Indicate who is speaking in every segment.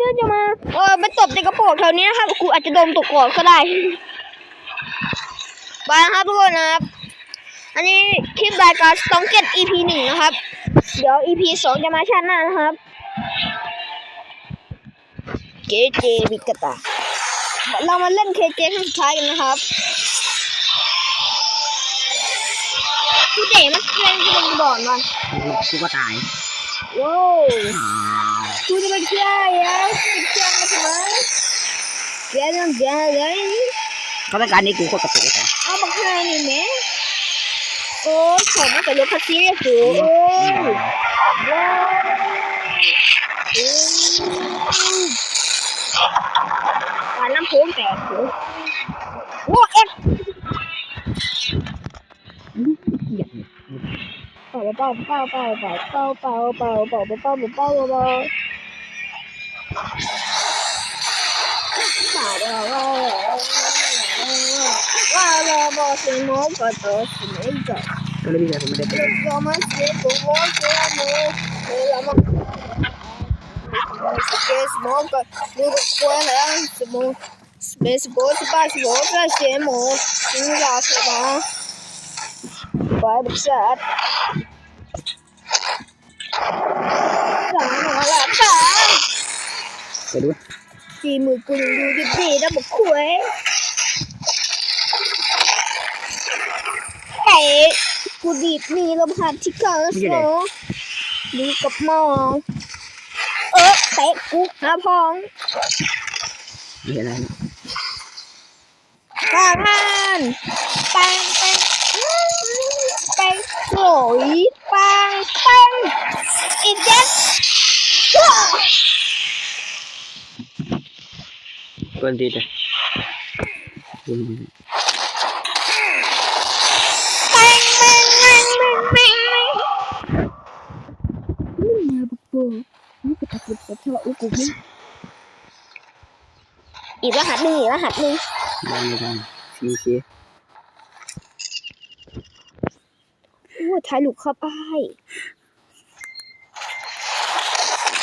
Speaker 1: เดี๋ยวจะมา เออไปตบในกระโปรงแถวนี้นะครับกูอาจจะโดนตกก่อนก็ได้บายนะครับทุกคนนะครับ อันนี้คลิปรายการสตองเก็ต EP หนึ่งนะครับ เดี๋ยว EP สองจะมาชาติหน้านะครับเจเจวิกตาเรามาเล่นเคเจครั้งสุดท้ายกันนะครับกูเด๋มาเล่นกูลงบ่อนมัน
Speaker 2: กูก็ตาย
Speaker 1: โว้ Kurde gel ya. Gelin gelin. เขา
Speaker 2: ต้องการนี้กูโคตรกระตุกเลย
Speaker 1: Al bakayım ne? Oo sonra da lokasiye yapıyor. Oo. ว้าวหวานน้ำพุแตกโอ้เอ็ก เป่าเป่าเป่าเป่าเป่าเป่าเป่าเป่าเป่าเป่าเไป
Speaker 2: ดู
Speaker 1: จีมือกูยังดูดีดีๆนะบอกคุยไก่กูดีดมีลมหัดที่เกิดโซดีกับมอง เออเตะกูหาพอง
Speaker 2: นี่อะไรนะ
Speaker 1: ข้างหันปังปังปังสวยปังปังอีกเจ็ด
Speaker 2: กวนตีแต่
Speaker 1: ปังปังปังปังปังนี่มาบุกโบนี่ก็ตัดบุกสัตว์ bandida. Ít ra hạt đi, ít ra hạt đi. Đang rồi, xin chị. Ủa, thái lục khắp ai.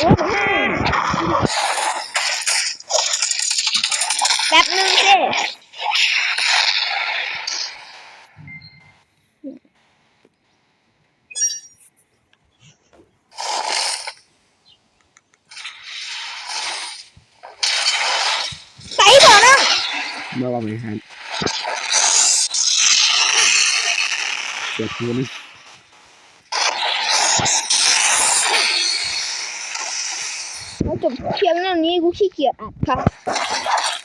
Speaker 1: Ủa,
Speaker 2: เมื่อวานบริหารเกิดคืน
Speaker 1: เราจบเพียงเท่านี้กูขี้เกียจอัดครับ